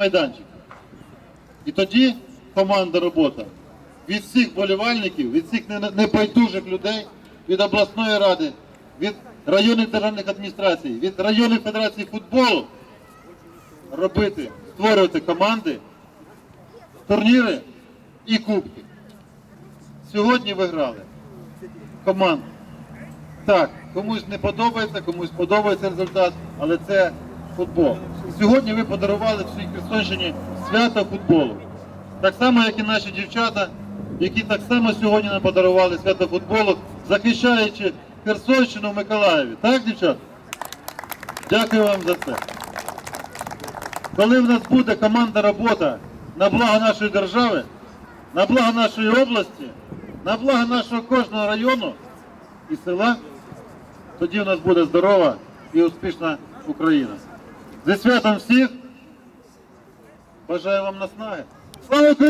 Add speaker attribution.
Speaker 1: майданчик. І тоді команда робота від всіх болівальників, від всіх не- небайдужих людей, від обласної ради, від районних державних адміністрацій, від районних федерацій футболу робити, створювати команди, турніри і кубки. Сьогодні ви грали команду. Так, комусь не подобається, комусь подобається результат, але це футбол. Сьогодні ви подарували всій Херсонщині свято футболу. Так само, як і наші дівчата, які так само сьогодні нам подарували свято футболу, захищаючи Херсонщину в Миколаєві. Так, дівчата? Дякую вам за це. Коли в нас буде команда робота на благо нашої держави, на благо нашої області, на благо нашого кожного району і села, тоді у нас буде здорова і успішна Україна. Зі святом всіх! Бажаю вам наснаги! Слава Україні!